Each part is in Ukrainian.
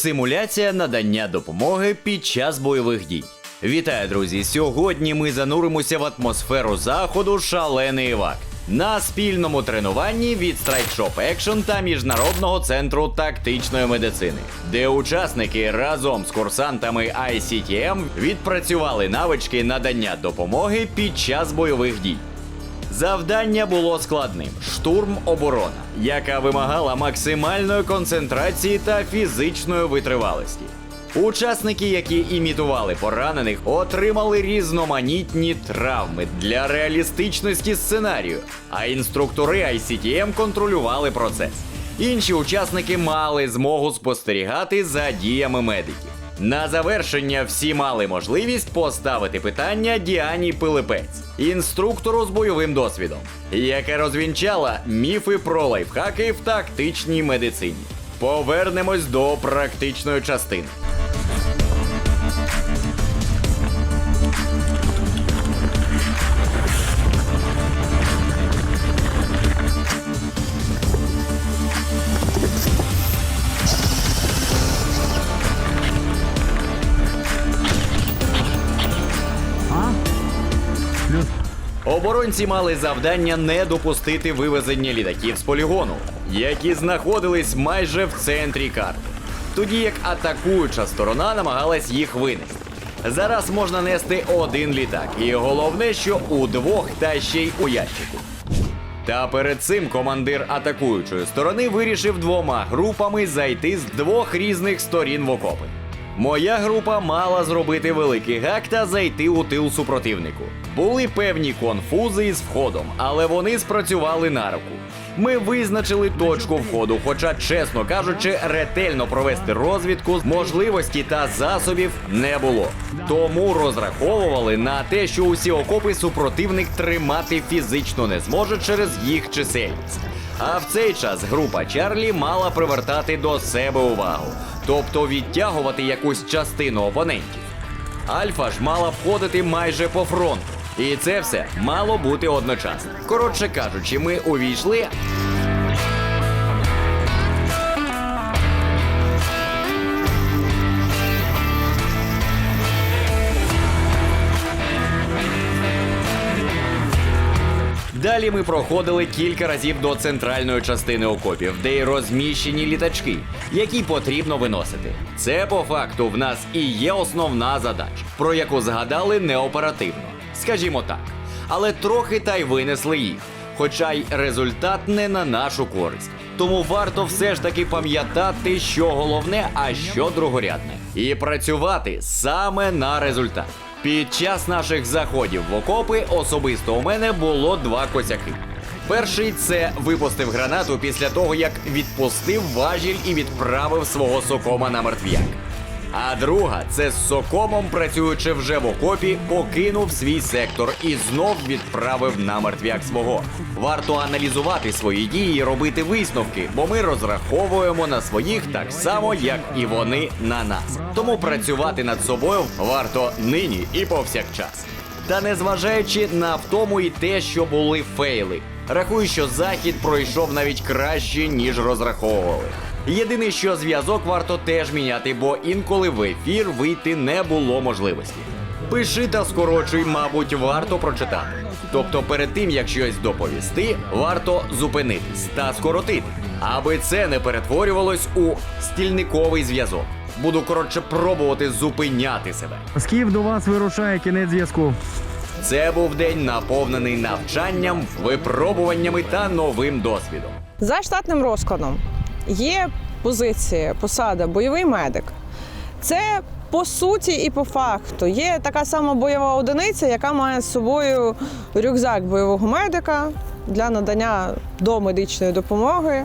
Симуляція надання допомоги під час бойових дій. Вітаю, друзі! Сьогодні ми зануримося в атмосферу заходу Шалений Івак на спільному тренуванні від Strike Shop Action та Міжнародного центру тактичної медицини, де учасники разом з курсантами ICTM відпрацювали навички надання допомоги під час бойових дій. Завдання було складним штурм оборона, яка вимагала максимальної концентрації та фізичної витривалості. Учасники, які імітували поранених, отримали різноманітні травми для реалістичності сценарію, а інструктори ICTM контролювали процес. Інші учасники мали змогу спостерігати за діями медиків. На завершення всі мали можливість поставити питання Діані Пилипець, інструктору з бойовим досвідом, яка розвінчала міфи про лайфхаки в тактичній медицині. Повернемось до практичної частини. Оборонці мали завдання не допустити вивезення літаків з полігону, які знаходились майже в центрі карти. Тоді як атакуюча сторона намагалась їх винести. Зараз можна нести один літак, і головне, що у двох та ще й у ящику. Та перед цим командир атакуючої сторони вирішив двома групами зайти з двох різних сторін в окопи. Моя група мала зробити великий гак та зайти у тил супротивнику. Були певні конфузи із входом, але вони спрацювали на руку. Ми визначили точку входу, хоча, чесно кажучи, ретельно провести розвідку можливості та засобів не було. Тому розраховували на те, що усі окопи супротивник тримати фізично не зможе через їх чисельність. А в цей час група Чарлі мала привертати до себе увагу, тобто відтягувати якусь частину опонентів. Альфа ж мала входити майже по фронту. І це все мало бути одночасно. Коротше кажучи, ми увійшли. Далі ми проходили кілька разів до центральної частини окопів, де й розміщені літачки, які потрібно виносити. Це по факту в нас і є основна задача, про яку згадали неоперативно, скажімо так. Але трохи та й винесли їх. Хоча й результат не на нашу користь. Тому варто все ж таки пам'ятати, що головне, а що другорядне, і працювати саме на результат. Під час наших заходів в окопи особисто у мене було два косяки. Перший це випустив гранату після того, як відпустив важіль і відправив свого сокома на мертв'як. А друга це з сокомом, працюючи вже в окопі, покинув свій сектор і знов відправив на мертвяк свого. Варто аналізувати свої дії і робити висновки, бо ми розраховуємо на своїх так само, як і вони на нас. Тому працювати над собою варто нині і повсякчас. Та незважаючи на втому і те, що були фейли, рахую, що захід пройшов навіть краще, ніж розраховували. Єдине, що зв'язок варто теж міняти, бо інколи в ефір вийти не було можливості. Пиши та скорочуй, мабуть, варто прочитати. Тобто, перед тим як щось доповісти, варто зупинитись та скоротити, аби це не перетворювалось у стільниковий зв'язок. Буду коротше пробувати зупиняти себе. З Київ до вас вирушає кінець зв'язку. Це був день наповнений навчанням, випробуваннями та новим досвідом. За штатним розкладом є позиція, посада, бойовий медик. Це по суті і по факту є така сама бойова одиниця, яка має з собою рюкзак бойового медика для надання домедичної допомоги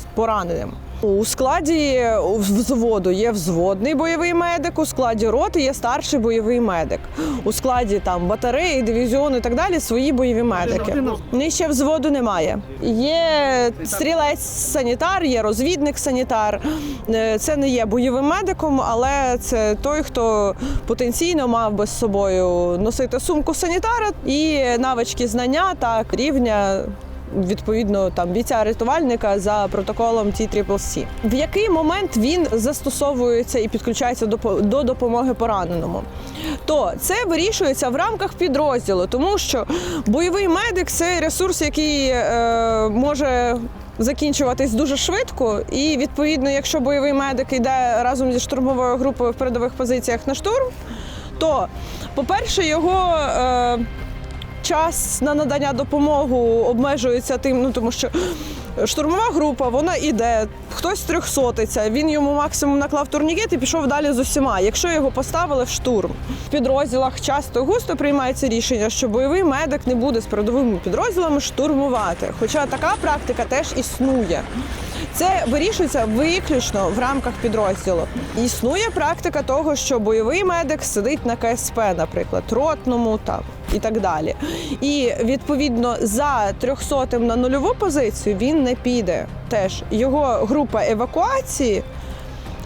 з пораненим. У складі взводу є взводний бойовий медик, у складі роти є старший бойовий медик. У складі там батареї, дивізіону і так далі свої бойові медики. Нижче взводу немає. Є стрілець санітар, є розвідник санітар. Е, Це не є бойовим медиком, але це той, хто потенційно мав би з собою носити сумку санітара і навички знання та рівня відповідно там бійця-рятувальника за протоколом T-CCC. В який момент він застосовується і підключається до допомоги пораненому? То це вирішується в рамках підрозділу, тому що бойовий медик це ресурс, який е, може закінчуватись дуже швидко. І відповідно, якщо бойовий медик йде разом зі штурмовою групою в передових позиціях на штурм, то, по-перше, його е, час на надання допомоги обмежується тим, ну тому що штурмова група, вона іде, хтось трьохсотиться, він йому максимум наклав турнікет і пішов далі з усіма, якщо його поставили в штурм. В підрозділах часто густо приймається рішення, що бойовий медик не буде з передовими підрозділами штурмувати. Хоча така практика теж існує. Це вирішується виключно в рамках підрозділу. Існує практика того, що бойовий медик сидить на КСП, наприклад, ротному там і так далі. І відповідно за трьохсотим на нульову позицію він не піде. Теж його група евакуації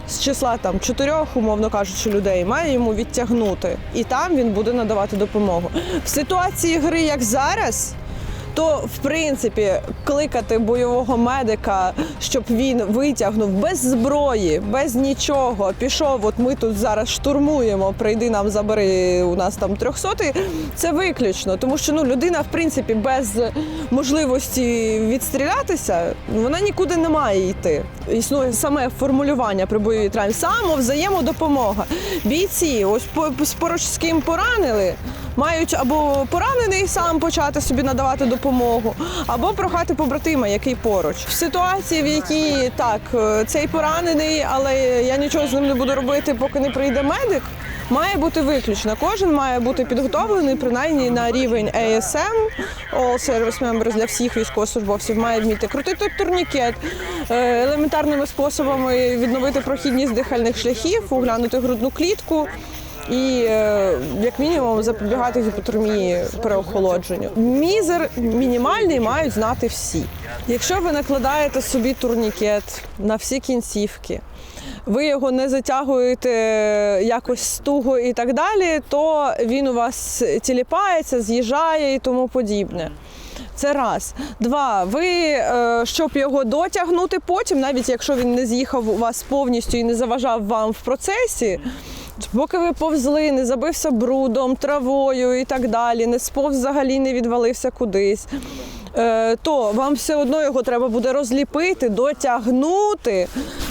з числа там чотирьох, умовно кажучи, людей має йому відтягнути, і там він буде надавати допомогу. В ситуації гри, як зараз. То, в принципі, кликати бойового медика, щоб він витягнув без зброї, без нічого, пішов. От ми тут зараз штурмуємо, прийди нам забери у нас там трьохсотий. Це виключно, тому що ну людина, в принципі, без можливості відстрілятися, вона нікуди не має йти. Існує саме формулювання при бойовій травмі, самовзаємодопомога. Бійці, ось по- поруч з ким поранили мають або поранений сам почати собі надавати допомогу, або прохати побратима, який поруч. В ситуації, в якій так, е, цей поранений, але я нічого з ним не буду робити, поки не прийде медик. Має бути виключно. Кожен має бути підготовлений принаймні на рівень ASM, All Service Members для всіх військовослужбовців має вміти крутити турнікет, е, елементарними способами відновити прохідність дихальних шляхів, оглянути грудну клітку і е, як мінімум запобігати гіпотермії переохолодженню. Мізер мінімальний мають знати всі. Якщо ви накладаєте собі турнікет на всі кінцівки, ви його не затягуєте якось стуго і так далі, то він у вас тіліпається, з'їжджає і тому подібне. Це раз. Два. Ви, е, щоб його дотягнути потім, навіть якщо він не з'їхав у вас повністю і не заважав вам в процесі, поки ви повзли, не забився брудом, травою і так далі, не сповз взагалі не відвалився кудись. е, То вам все одно його треба буде розліпити, дотягнути.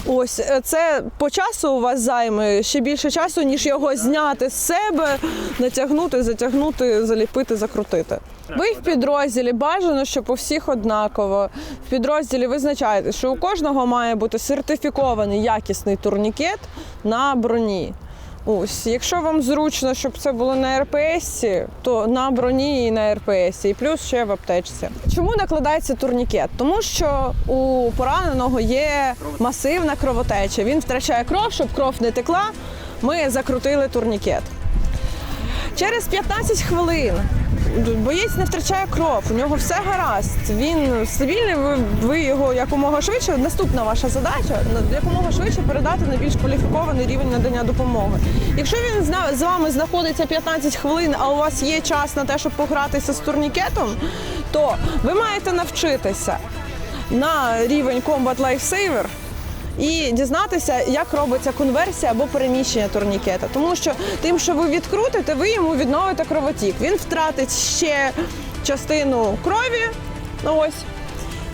Ось е, це по часу у вас займе ще більше часу, ніж його зняти з себе, натягнути, затягнути, заліпити, закрутити. Ви в підрозділі бажано, щоб у всіх однаково. В підрозділі визначаєте, що у кожного має бути сертифікований якісний турнікет на броні. Ось, якщо вам зручно, щоб це було на РПС, то на броні і на РПС, і плюс ще в аптечці. Чому накладається турнікет? Тому що у пораненого є масивна кровотеча. Він втрачає кров, щоб кров не текла. Ми закрутили турнікет. Через 15 хвилин боєць не втрачає кров, у нього все гаразд. Він стабільний, ви, ви його якомога швидше. Наступна ваша задача якомога швидше передати на більш кваліфікований рівень надання допомоги. Якщо він з вами знаходиться 15 хвилин, а у вас є час на те, щоб погратися з турнікетом, то ви маєте навчитися на рівень Combat Lifesaver і дізнатися, як робиться конверсія або переміщення турнікета. Тому що тим, що ви відкрутите, ви йому відновите кровотік. Він втратить ще частину крові. ну Ось.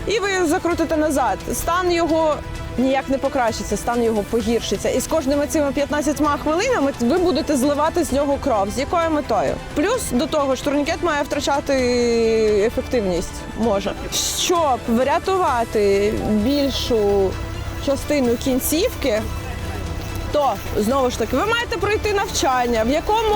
І ви закрутите назад. Стан його ніяк не покращиться, стан його погіршиться. І з кожними цими 15 хвилинами ви будете зливати з нього кров. З якою метою? Плюс до того ж турнікет має втрачати ефективність. Може, щоб врятувати більшу частину кінцівки, то знову ж таки ви маєте пройти навчання, в якому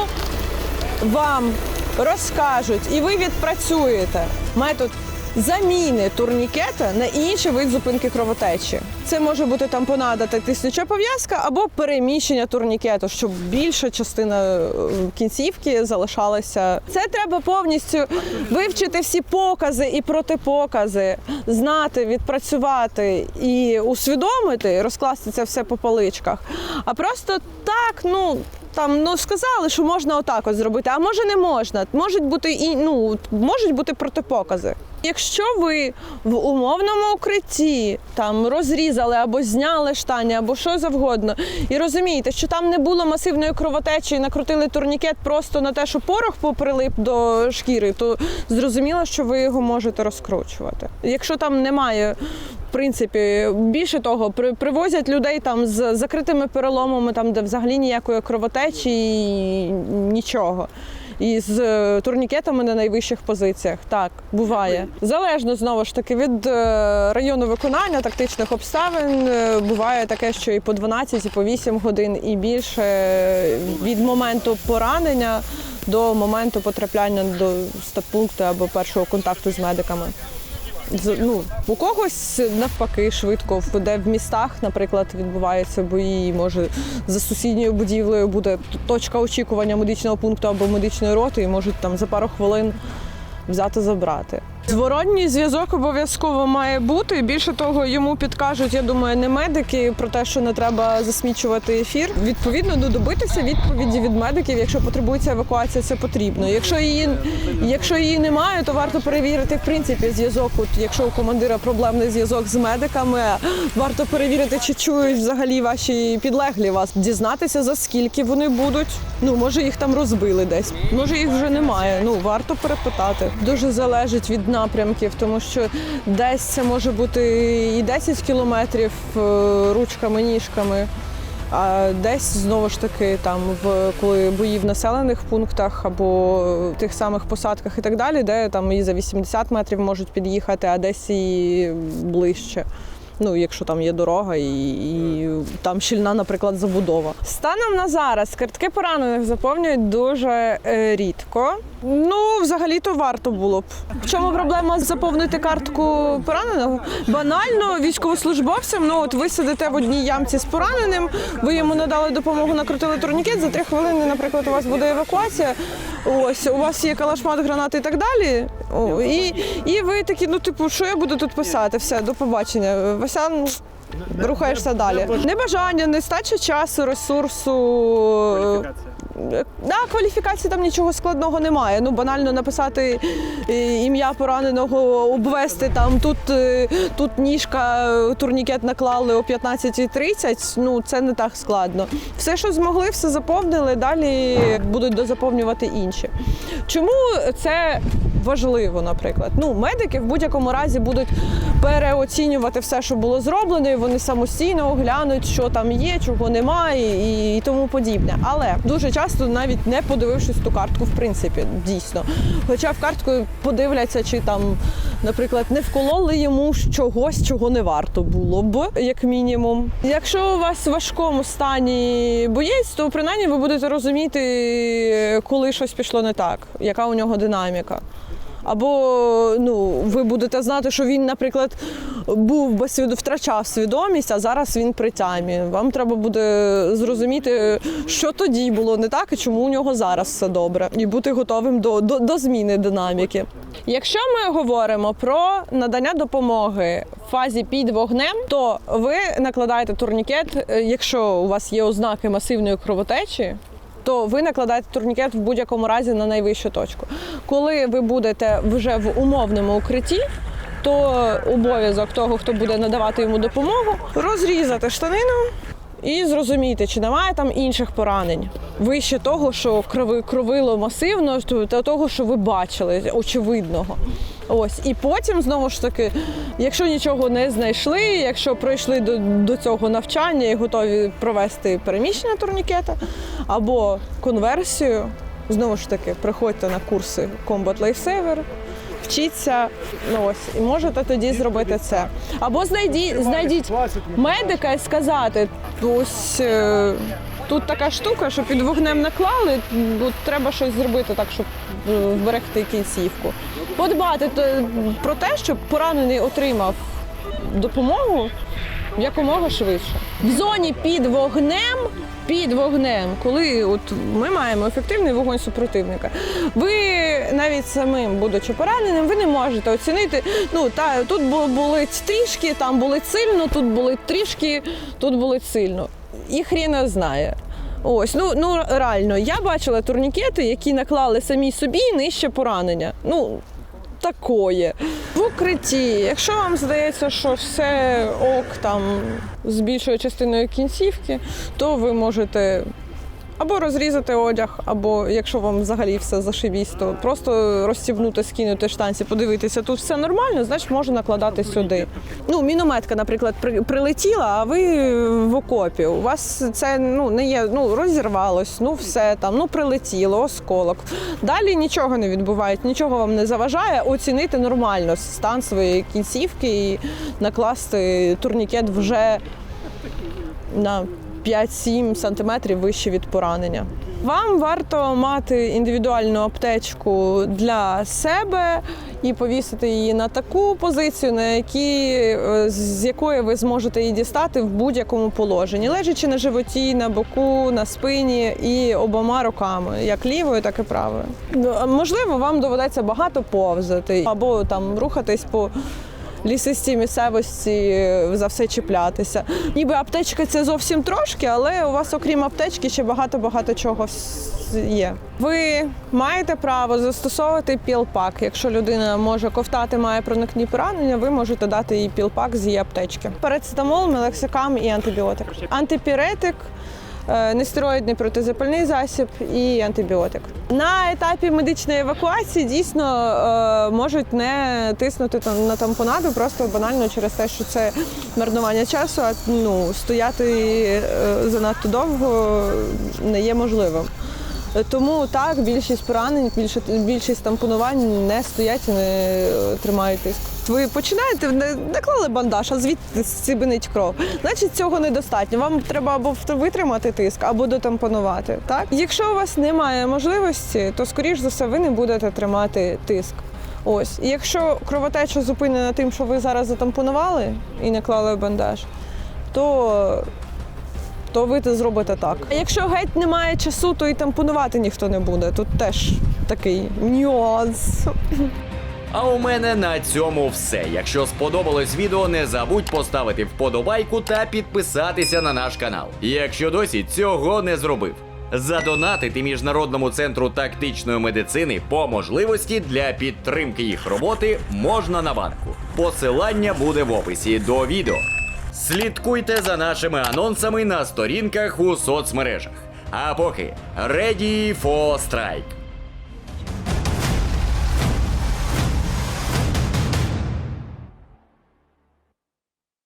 вам розкажуть і ви відпрацюєте. Метод заміни турнікета на інший вид зупинки кровотечі. Це може бути тампонада та тиснюча пов'язка або переміщення турнікету, щоб більша частина е, кінцівки залишалася. Це треба повністю вивчити всі покази і протипокази, знати, відпрацювати і усвідомити, розкласти це все по поличках. А просто так, ну там ну сказали, що можна отак от зробити, а може не можна. Можуть бути і ну можуть бути протипокази. Якщо ви в умовному укритті там розрізали або зняли штані, або що завгодно, і розумієте, що там не було масивної кровотечі і накрутили турнікет просто на те, що порох поприлип до шкіри, то зрозуміло, що ви його можете розкручувати. Якщо там немає принципі, більше того, при, привозять людей там з закритими переломами, там де взагалі ніякої кровотечі і нічого. І з е, турнікетами на найвищих позиціях. Так, буває. Залежно знову ж таки від е, району виконання тактичних обставин. е, Буває таке, що і по 12, і по 8 годин, і більше від моменту поранення до моменту потрапляння до стаб-пункту або першого контакту з медиками. Ну, у когось навпаки швидко, де в містах, наприклад, відбуваються бої, може за сусідньою будівлею буде точка очікування медичного пункту або медичної роти, і можуть там за пару хвилин взяти забрати. Зворотній зв'язок обов'язково має бути. Більше того, йому підкажуть, я думаю, не медики про те, що не треба засмічувати ефір. Відповідно, ну, добитися відповіді від медиків, якщо потребується евакуація, це потрібно. Якщо її, якщо її немає, то варто перевірити в принципі зв'язок. Якщо у командира проблемний зв'язок з медиками, варто перевірити, чи чують взагалі ваші підлеглі вас, дізнатися за скільки вони будуть. Ну може їх там розбили десь, може їх вже немає. Ну варто перепитати. Дуже залежить від напрямків, тому що десь це може бути і 10 кілометрів е, ручками, ніжками. А десь знову ж таки, там в коли бої в населених пунктах або в тих самих посадках і так далі, де там і за 80 метрів можуть під'їхати, а десь і ближче. Ну, якщо там є дорога і, і там щільна, наприклад, забудова. Станом на зараз картки поранених заповнюють дуже е, рідко. Ну, взагалі-то варто було б. В чому проблема заповнити картку пораненого? Банально військовослужбовцям. Ну от ви сидите в одній ямці з пораненим, ви йому надали допомогу, накрутили турнікет. За три хвилини, наприклад, у вас буде евакуація. Ось у вас є калашмат, гранати і так далі. О, і, і ви такі, ну типу, що я буду тут писати? Все, до побачення. Васян. Рухаєшся далі. Небажання, нестача часу, ресурсу. Е, Да, кваліфікації там нічого складного немає. Ну банально написати е, ім'я пораненого, обвести там тут, е, тут ніжка, турнікет наклали о 15.30, Ну це не так складно. Все, що змогли, все заповнили. Далі будуть дозаповнювати інші. Чому це важливо, наприклад? Ну, медики в будь-якому разі будуть переоцінювати все, що було зроблено, і вони самостійно оглянуть, що там є, чого немає, і, тому подібне. Але дуже часто, навіть не подивившись ту картку, в принципі, дійсно. Хоча в картку подивляться, чи там, наприклад, не вкололи йому чогось, чого не варто було б, як мінімум. Якщо у вас в важкому стані боєць, то принаймні ви будете розуміти, коли щось пішло не так, яка у нього динаміка. Або ну, ви будете знати, що він, наприклад, був би свід- втрачав свідомість, а зараз він при тямі. Вам треба буде зрозуміти, що тоді було не так і чому у нього зараз все добре, і бути готовим до, до, до зміни динаміки. Якщо ми говоримо про надання допомоги в фазі під вогнем, то ви накладаєте турнікет, е, якщо у вас є ознаки масивної кровотечі то ви накладаєте турнікет в будь-якому разі на найвищу точку. Коли ви будете вже в умовному укритті, то обов'язок того, хто буде надавати йому допомогу, розрізати штанину і зрозуміти, чи немає там інших поранень. Вище того, що крови кровило масивно, та того, що ви бачили, очевидного. Ось і потім знову ж таки, якщо нічого не знайшли, якщо пройшли до, до цього навчання і готові провести переміщення турнікета або конверсію, знову ж таки, приходьте на курси Combat Lifesaver, вчіться, ну ось і можете тоді зробити це. Або знайдіть, знайдіть медика і сказати, ось. е, Тут така штука, що під вогнем наклали, бо треба щось зробити так, щоб е, вберегти кінцівку. Подбати про те, щоб поранений отримав допомогу якомога швидше. В зоні під вогнем, під вогнем, коли от ми маємо ефективний вогонь супротивника, ви навіть самим, будучи пораненим, ви не можете оцінити. Ну та тут болить трішки, там болить сильно, тут болить трішки, тут болить сильно. І хріна знає. Ось, ну, ну реально, я бачила турнікети, які наклали самі собі нижче поранення. Ну, такое. В укритті, якщо вам здається, що все ок там з більшою частиною кінцівки, то ви можете або розрізати одяг, або якщо вам взагалі все зашибісь, то просто розстібнути, скинути штанці, подивитися, тут все нормально, значить можна накладати сюди. Ну, мінометка, наприклад, при- прилетіла, а ви в окопі. У вас це ну не є, ну розірвалось, ну все там, ну прилетіло, осколок. Далі нічого не відбувається, нічого вам не заважає оцінити нормально стан своєї кінцівки і накласти турнікет вже на 5-7 сантиметрів вище від поранення. Вам варто мати індивідуальну аптечку для себе і повісити її на таку позицію, на якій, е, з якої ви зможете її дістати в будь-якому положенні, лежачи на животі, на боку, на спині і обома руками, як лівою, так і правою. Ну, Можливо, вам доведеться багато повзати або там рухатись по лісистій місцевості за все чіплятися. Ніби аптечка це зовсім трошки, але у вас, окрім аптечки, ще багато-багато чого є. Ви маєте право застосовувати пілпак. Якщо людина може ковтати, має проникні поранення, ви можете дати їй пілпак з її аптечки. Парацетамол, мелексикам і антибіотик. Антипіретик. Е, Нестероїдний протизапальний засіб і антибіотик. На етапі медичної евакуації дійсно е, можуть не тиснути там на тампонаду, просто банально через те, що це марнування часу, а ну, стояти е, занадто довго не є можливим. Тому так, більшість поранень, більше, більшість тампонувань не стоять і не е, тримають тиск. Ви починаєте, наклали бандаж, а звідти стібенить кров. Значить, цього недостатньо. Вам треба або витримати тиск, або дотампонувати. Так? Якщо у вас немає можливості, то скоріш за все ви не будете тримати тиск. Ось. І якщо кровотеча зупинена тим, що ви зараз затампонували і наклали бандаж, то то ви це зробите так. А якщо геть немає часу, то і тампонувати ніхто не буде. Тут теж такий нюанс. А у мене на цьому все. Якщо сподобалось відео, не забудь поставити вподобайку та підписатися на наш канал. Якщо досі цього не зробив. Задонатити Міжнародному центру тактичної медицини по можливості для підтримки їх роботи можна на банку. Посилання буде в описі до відео. Слідкуйте за нашими анонсами на сторінках у соцмережах. А поки Ready for Strike!